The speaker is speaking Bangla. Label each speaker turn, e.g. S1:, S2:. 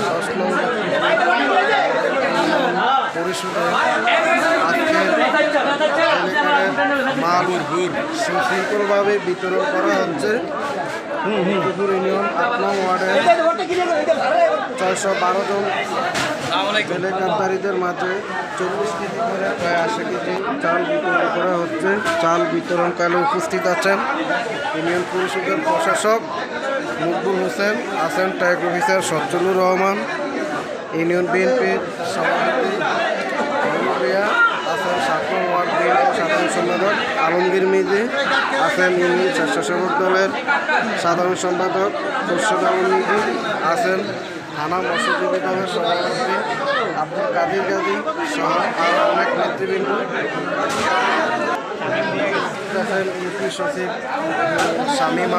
S1: দশ নং পরিষদে সুশৃঙ্খলভাবে বিতরণ করা হচ্ছে ইউনিয়ন আট নং ওয়ার্ডের ছয়শো বারো জন এলাকাধারীদের মাঝে চল্লিশ কেজি করে প্রায় আশি কেজি চাল বিতরণ করা হচ্ছে। চাল বিতরণকালে উপস্থিত আছেন ইউনিয়ন পরিষদের প্রশাসক মকবুল হোসেন, আছেন tag officer Sachchalur Rahman, union বিএনপির সভাপতি আছেন সাতম ওয়ার্ড বিএনপির সাধারণ সম্পাদক আলমগীর মিজি, আছেন ইউনিয়ন স্বেচ্ছাসেবক দলের সাধারণ সম্পাদক খুরশেদ আলম মিজি আছেন নানা মৎস্যজীবী দলের সভাপতি আব্দুল কাদির গাজী সহ আরও অনেক নেতৃবৃন্দ। ইউপি সচিব শামীম